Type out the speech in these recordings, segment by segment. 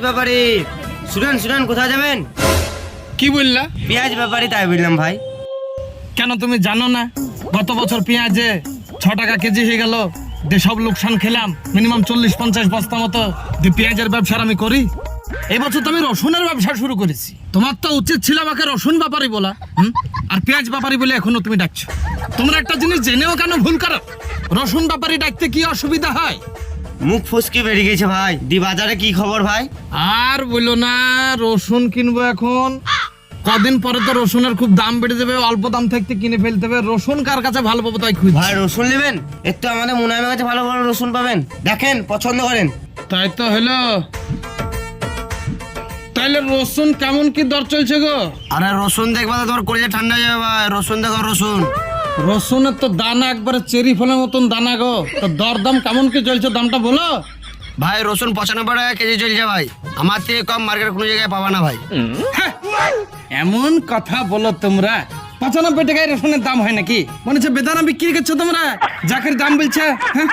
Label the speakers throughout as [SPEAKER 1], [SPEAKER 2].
[SPEAKER 1] ব্যাপারে। শুনেন শুনেন কোথায় যাবেন?
[SPEAKER 2] কি বললা?
[SPEAKER 1] পেঁয়াজ ব্যাপারে তাই বললাম ভাই।
[SPEAKER 2] কেন তুমি জানো না? গত বছর পেঁয়াজে ছ টাকা কেজি হয়ে গেল। যে সব লোকসান খেলাম। মিনিমাম চল্লিশ পঞ্চাশ বস্তা মতো যে পেঁয়াজের ব্যবসার আমি করি। এবছর তো আমি রসুনের ব্যবসা শুরু করেছি। তোমার তো উচিত ছিল আমাকে রসুন ব্যাপারই বলা হুম? আর পেঁয়াজ ব্যাপারই বলে এখনও তুমি ডাকছো। তোমরা একটা জিনিস জেনেও কেন ভুল করো? রসুন ব্যাপারই ডাকতে কি অসুবিধা হয়?
[SPEAKER 1] মুখ ফুসকে বেরিয়ে গেছে ভাই। দি বাজারে কি খবর ভাই?
[SPEAKER 2] আর বলল না রসুন কিনবো এখন। কদিন পরে তো রসুনের খুব দাম বেড়ে যাবে অল্প দাম থাকতে কিনে ফেলতে হবে। রসুন কার কাছে ভালো পাবো তাই খুঁজছি।
[SPEAKER 1] ভাই রসুন নেবেন? একটু আমাদের মুনাইমের কাছে ভালো ভালো রসুন পাবেন। দেখেন পছন্দ করেন।
[SPEAKER 2] তাই তো হলো। তাইলে রসুন কেমন কি দর চলছে গো?
[SPEAKER 1] আরে রসুন দেখবা তো তোমার কলিজা ঠান্ডা হয়ে যাবে ভাই। রসুন দেখো রসুন।
[SPEAKER 2] রসুনের তো দানা একবারে চেরি ফলের মতন দানা গো। তো দর দাম কেমন কি চলছে দামটা বলো?
[SPEAKER 1] ভাই রসুন পঁচানব্বই টাকা কেজি চলছে ভাই। আমার থেকে কম মার্কেট কোনো জায়গায় পাবা না ভাই।
[SPEAKER 2] হ্যাঁ, এমন কথা বলো তোমরা। পঁচানব্বই টাকায় রসুনের দাম হয় নাকি? মনে হচ্ছে বেদানা বিক্রি করছ তোমরা। যাকের দাম বলছে হ্যাঁ?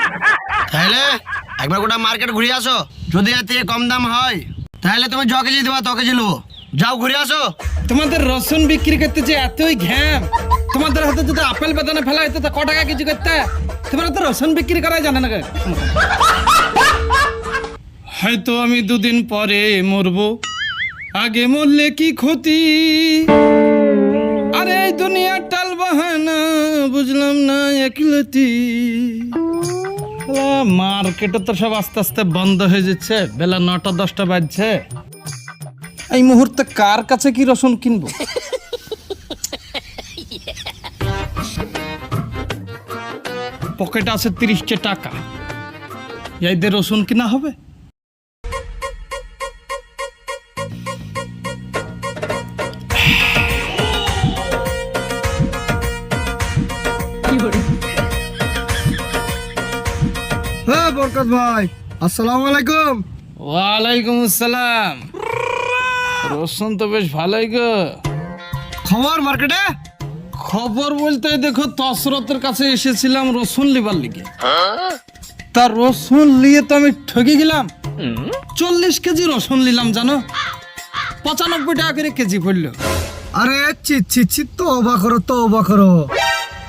[SPEAKER 1] তাহলে একবার গোটা মার্কেট ঘুরে আসো। যদি এর থেকে কম দাম হয় তাহলে তুমি য কেজি দেবা ত কেজি নেব। যাও ঘুরে আসো।
[SPEAKER 2] তোমাদের রসুন বিক্রি করতে যে এতই ঘ্যাম। তোমাদের হাতে যদি আপেল বেদানা ফেলা হতো তো ক টাকা কেজি করতে? তোমরা তো রসুন বিক্রি করাই জানে না হয়তো আমি দুদিন পরে মরবো। আগে মরলে কি ক্ষতি? আরে এই দুনিয়ার টাল বাহানা বুঝলাম না একলতি। মার্কেটে তো সব আস্তে আস্তে বন্ধ হয়ে যাচ্ছে বেলা নটা দশটা বাজছে। এই মুহূর্তে কার কাছে কি রসুন কিনবো? পকেটে আছে তিরিশটা টাকা। এই রসুন কিনা হবে?
[SPEAKER 1] হ্যাঁ বরকত ভাই আসসালামু আলাইকুম।
[SPEAKER 2] ওয়ালাইকুম আসসালাম। রসুন তো বেশ ভালোই গো।
[SPEAKER 1] খবর মার্কেটে?
[SPEAKER 2] খবর বলতে দেখো তসরতের কাছে এসেছিলাম রসুন লিবার লিগে। তার রসুন নিয়ে তো আমি ঠকে গেলাম। চল্লিশ কেজি রসুন নিলাম জানো? পঁচানব্বই টাকা করে কেজি পড়ল।
[SPEAKER 1] আরে ছি ছি ছি তো অবাক করো তো অবাক করো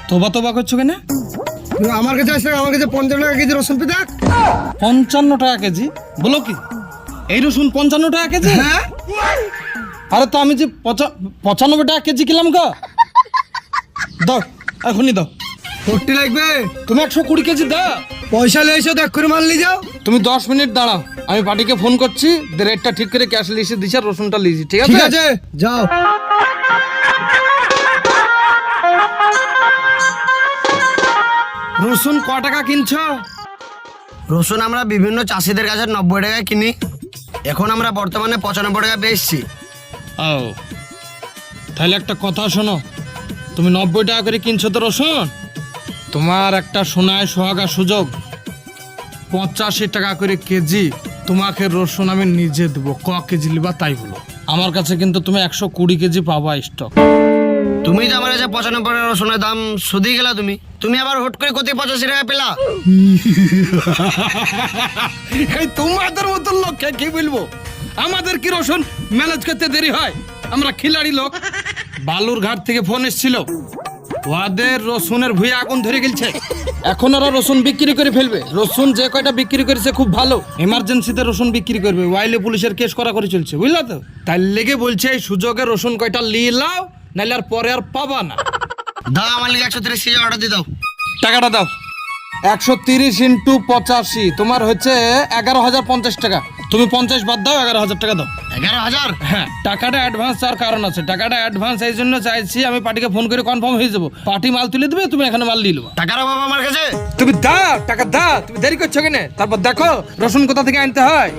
[SPEAKER 2] তোবা তোবা করছ কেন?
[SPEAKER 1] আমার কাছে আসলে আমার কাছে পঞ্চান্ন টাকা কেজি রসুন পেতে।
[SPEAKER 2] পঞ্চান্ন টাকা কেজি? বলো কি? এই রসুন পঞ্চান্ন টাকা কেজি?
[SPEAKER 1] হ্যাঁ।
[SPEAKER 2] আরে তো আমি যে পঁচা- পঁচানব্বই টাকা কেজি কিলাম গো। দাও এখনই দাও।
[SPEAKER 1] ফোরটি লাগবে?
[SPEAKER 2] তুমি একশো কুড়ি কেজি দাও।
[SPEAKER 1] পয়সা লেছো দেখ করে মাল নিয়ে যাও।
[SPEAKER 2] তুমি দশ মিনিট দাঁড়াও আমি পার্টিকে ফোন করছি রেটটা ঠিক করে ক্যাশ লিখে দিচ্ছি আর রসুনটা লিখছি ঠিক আছে?
[SPEAKER 1] ঠিক আছে যাও।
[SPEAKER 2] রসুন ক টাকা কিনছো?
[SPEAKER 1] রসুন আমরা বিভিন্ন চাষিদের কাছে নব্বই টাকায় কিনি। এখন আমরা বর্তমানে পঁচানব্বই টাকা পেয়েছি
[SPEAKER 2] ও। তাহলে একটা কথা শোনো তুমি নব্বই টাকা করে কিনছো তো রসুন? তোমার একটা সোনায় সোহাগা সুযোগ। পঁচাশি টাকা করে কেজি তোমাকে রসুন আমি নিজে দেবো ক কেজি লিবা তাই বলো। আমার কাছে কিন্তু তুমি একশো কুড়ি কেজি পাবা স্টক
[SPEAKER 1] তুমি যে আমার কাছে পঁচানব্বই টাকা রসুনের দাম শুধিয়ে গেলা তুমি তুমি আবার হুট করে কোথায় পঁচাশি টাকা পেলা?
[SPEAKER 2] এই তোমাদের মতো লোককে কি বলব? আমাদের কি রসুন ম্যানেজ করতে দেরি হয়? আমরা খিলাড়ি লোক। বালুর ঘাট থেকে ফোন এসেছিল। ওদের রসুনের ভুঁয়ে আগুন ধরে গেছে এখন ওরা রসুন বিক্রি করে ফেলবে। রসুন যে কয়টা বিক্রি করেছে খুব ভালো। এমার্জেন্সিতে রসুন বিক্রি করবে। ওয়াইলে পুলিশের কেস করা করে চলছে বুঝলা তো? তাই লেগে বলছে এই সুযোগে রসুন কয়টা লিয়ে লাও নাহলে আর পরে আর পাবা না।
[SPEAKER 1] দাও আমার লিগে একশো তিরিশ কেজি অর্ডার দিয়ে দাও।
[SPEAKER 2] টাকাটা দাও। একশো তিরিশ ইন্টু পঁচাশি তোমার হচ্ছে এগারো হাজার পঞ্চাশ টাকা। তুমি পঞ্চাশ বাদ দাও এগারো হাজার টাকা দাও।
[SPEAKER 1] এগারো হাজার?
[SPEAKER 2] হ্যাঁ টাকাটা অ্যাডভান্স চার কারণ আছে। টাকাটা অ্যাডভান্স এই জন্য চাইছি আমি পার্টিকে ফোন করে কনফার্ম হয়ে যাব। পার্টি মাল তুলে দেবে তুমি এখানে মাল নিয়ে নেব।
[SPEAKER 1] টাকার অভাব আমার কাছে?
[SPEAKER 2] তুমি দাও টাকা দাও তুমি দেরি করছ কেন? তারপর দেখো রসুন কোথা থেকে আনতে হয়?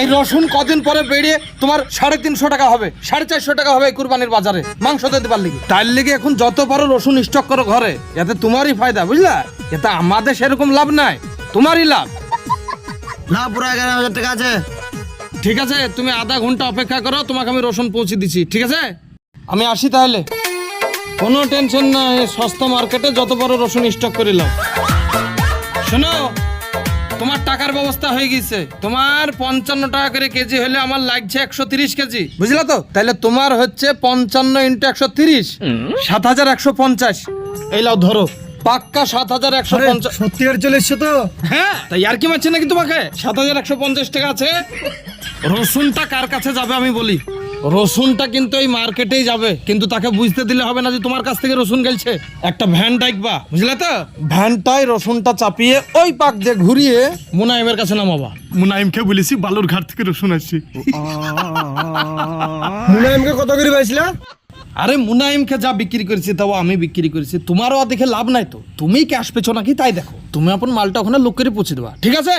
[SPEAKER 2] এই রসুন কদিন পরে বেরিয়ে তোমার সাড়ে তিনশো টাকা হবে সাড়ে চারশো টাকা হবে কুরবানির বাজারে। মাংস দিতে পারলে তার লেগে এখন যত পারো রসুন স্টক করো ঘরে। এতে তোমারই ফায়দা বুঝলা? এতে আমাদের সেরকম লাভ নাই তোমারই লাভ।
[SPEAKER 1] না পুরো এগারো হাজার টাকা আছে।
[SPEAKER 2] ঠিক আছে তুমি আধা ঘণ্টা অপেক্ষা করো তোমাকে আমি রসুন পৌঁছে দিচ্ছি ঠিক আছে? আমি আসি তাহলে। কোনো টেনশন নাই সস্তা মার্কেটে যত বড় রসুন স্টক করে নাও। শোনো তোমার টাকার ব্যবস্থা হয়ে গেছে তোমার পঞ্চান্ন টাকা করে কেজি হলে আমার লাগছে একশো তিরিশ কেজি। বুঝলা তো? তাহলে তোমার হচ্ছে পঞ্চান্ন ইন্টু একশো তিরিশ সাত হাজার একশো পঞ্চাশ। এই লাও ধরো। পাক্কা সাত হাজার একশো পঞ্চাশ।
[SPEAKER 1] সত্যিকার চলে এসছো তো?
[SPEAKER 2] হ্যাঁ। তাই আর কি মারছে নাকি তোমাকে? সাত হাজার একশো পঞ্চাশ টাকা আছে। রসুনটা কার কাছে যাবে আমি বলি? রসুনটা কিন্তু এই মার্কেটেই যাবে কিন্তু তাকে বুঝতে দিলে হবে না যে তোমার কাছ থেকে রসুন গেলছে। একটা ভ্যান ডাকবা বুঝলে তো? ভ্যানটাই রসুনটা চাপিয়ে ওই পাক দিয়ে ঘুরিয়ে মুনাইমের কাছে নামাবা। মুনাইমকে বলেছি বালুর ঘাট থেকে রসুন আসছি।
[SPEAKER 1] মুনাইমকে কত করে পাইছিলা?
[SPEAKER 2] আরে মুনাইমকে যা বিক্রি করেছি তাও আমি বিক্রি করেছি তোমারও দেখে লাভ নাই তো। তুমি ক্যাশ পেছো নাকি তাই দেখো। তুমি আপন মালটা ওখানে লোক করে পৌঁছে দেবা ঠিক আছে?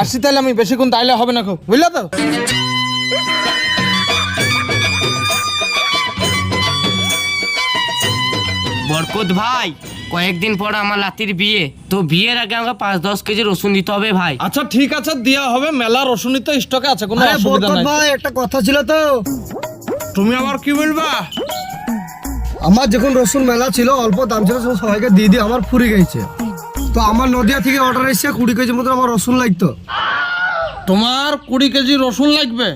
[SPEAKER 2] আসছি তাহলে আমি বেশিক্ষণ তাইলে হবে না খো বুঝলে তো?
[SPEAKER 3] বরকত ভাই কয়েকদিন পর আমার লাতির বিয়ে। তো বিয়ের আগে আমাকে পাঁচ দশ কেজি রসুন দিতে হবে ভাই।
[SPEAKER 2] আচ্ছা ঠিক আছে দেওয়া হবে। মেলা রসুনই তো স্টকে আছে কোনো অসুবিধা
[SPEAKER 1] বরকত
[SPEAKER 2] নাই।
[SPEAKER 1] ভাই একটা কথা ছিল তো।
[SPEAKER 2] তুমি আবার কি বলবা?
[SPEAKER 1] আমার যখন রসুন মেলা ছিল অল্প দাম ছিল সবাইকে দিয়ে দিয়ে আমার ফুরি গেছে। তো আমার নদিয়া থেকে অর্ডার এসেছে কুড়ি কেজি মতো আমার রসুন লাগতো।
[SPEAKER 2] তোমার কুড়ি কেজি রসুন লাগবে?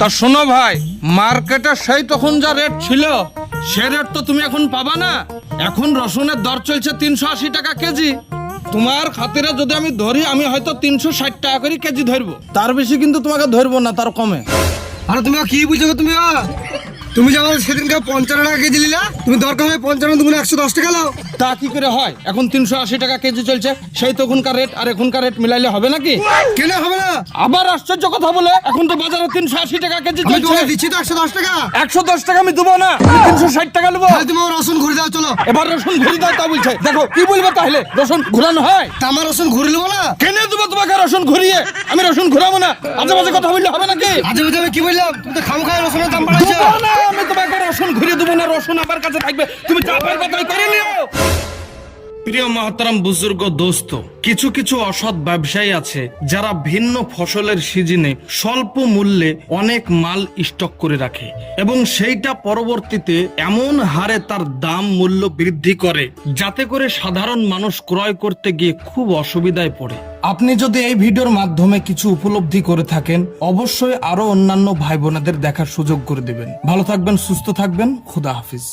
[SPEAKER 2] তা শোনো ভাই মার্কেটে সেই তখন যা রেট ছিল সে রেট তো তুমি এখন পাবা না। এখন রসুনের দর চলছে তিনশো আশি টাকা কেজি। তোমার খাতিরে যদি আমি ধরি আমি হয়তো তিনশো ষাট টাকা করে কেজি ধরবো। তার বেশি কিন্তু তোমাকে ধরবো না তার কমে।
[SPEAKER 1] আরে তুমি কি বুঝছ তুমি? তুমি যে আমার সেদিনকে পঞ্চান্ন টাকা কেজি নিলা? তুমি দরকার হয় পঞ্চান্ন তুমি একশো দশ টাকা লাও
[SPEAKER 2] তা কি করে হয়? এখন তিনশো আশি টাকা কেজি চলছে সেই তখনকার রেট আর এখনকার রেট মিলাইলে হবে নাকি?
[SPEAKER 1] কেন হবে না?
[SPEAKER 2] আবার আশ্চর্য কথা বলে এখন তো বাজারে তিনশো আশি টাকা কেজি চলছে।
[SPEAKER 1] দিচ্ছি তো একশো দশ টাকা।
[SPEAKER 2] একশো দশ টাকা আমি দেবো না তিনশো ষাট টাকা নেব।
[SPEAKER 1] তুমি রসুন ঘুরে দাও চলো।
[SPEAKER 2] এবার রসুন ঘুরে দাও তা বলছে। দেখো কি বলব তাহলে? রসুন ঘুরানো হয়?
[SPEAKER 1] তা আমার রসুন ঘুরে নেব না?
[SPEAKER 2] কেনে দেবো তোমাকে রসুন ঘুরিয়ে? আমি রসুন ঘুরাবো না। আজে বাজে কথা বললে হবে নাকি?
[SPEAKER 1] আজে বাজে আমি কি বললাম? তুমি তো খাম খায় রসুনের দাম বাড়াইছো।
[SPEAKER 2] রসুন ঘুরে দেবো না রসুন আমার কাছে থাকবে। তুমি চাপের কথাই করে নিও। প্রিয় মহতারাম বুজুর্গ, দোস্ত, কিছু কিছু অসৎ ব্যবসায়ী আছে যারা ভিন্ন ফসলের সিজনে স্বল্প মূল্যে অনেক মাল স্টক করে রাখে এবং সেইটা পরবর্তীতে এমন হারে তার দাম মূল্য বৃদ্ধি করে যাতে করে সাধারণ মানুষ ক্রয় করতে গিয়ে খুব অসুবিধায় পড়ে। আপনি যদি এই ভিডিওর মাধ্যমে কিছু উপলব্ধি করে থাকেন, অবশ্যই আরও অন্যান্য ভাই বোনেদের দেখার সুযোগ করে দিবেন। ভালো থাকবেন, সুস্থ থাকবেন, খুদা হাফিজ।